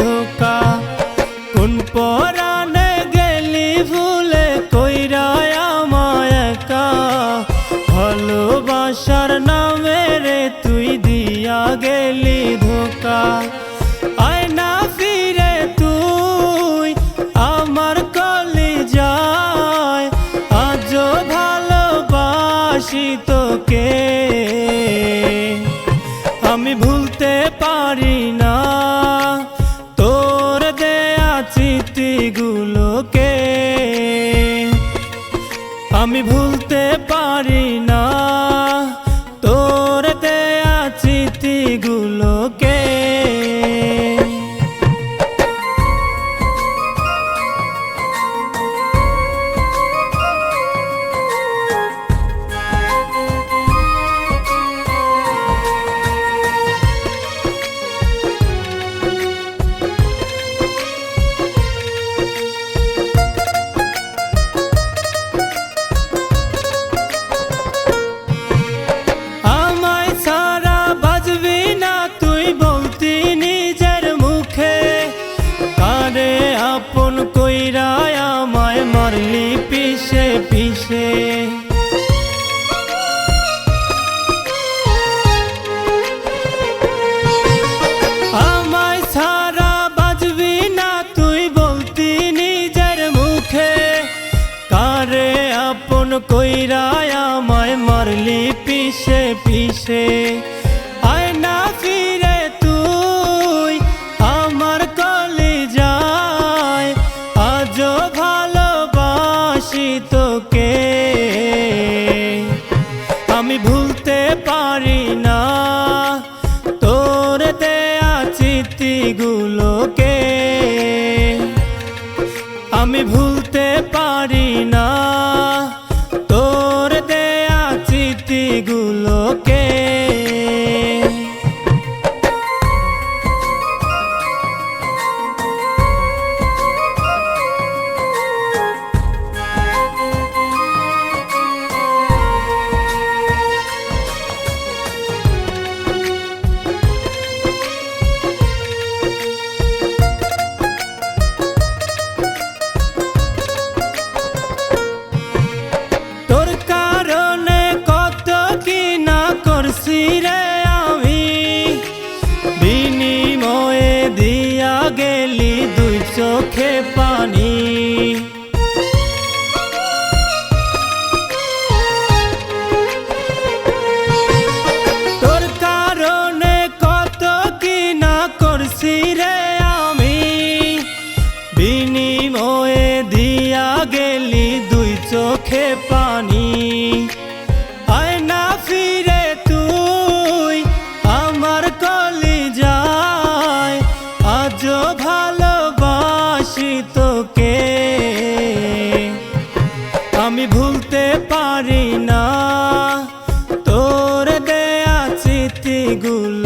ধোকা। কোন পরানে গেলি ভুলে কইরা আমায় ভালোবাসার নামে কইরা আমায় মারলি পিছে পিছে আয়না ফিরে তুই, আমার কলি যায়। আজও ভালোবাসি তোকে। আমি ভুলতে পারি না তোর দেয়া স্মৃতিগুলোকে আমি ভুলতে পারি না চোখে পানি। তোর কারণে কত কি না করছি রে আমি? বিনিময়ে দিয়া গেলি দুই চোখে পানি। ভালোবাসি তোকে। আমি ভুলতে পারি না। তোর দেয়া স্মৃতিগুলোকে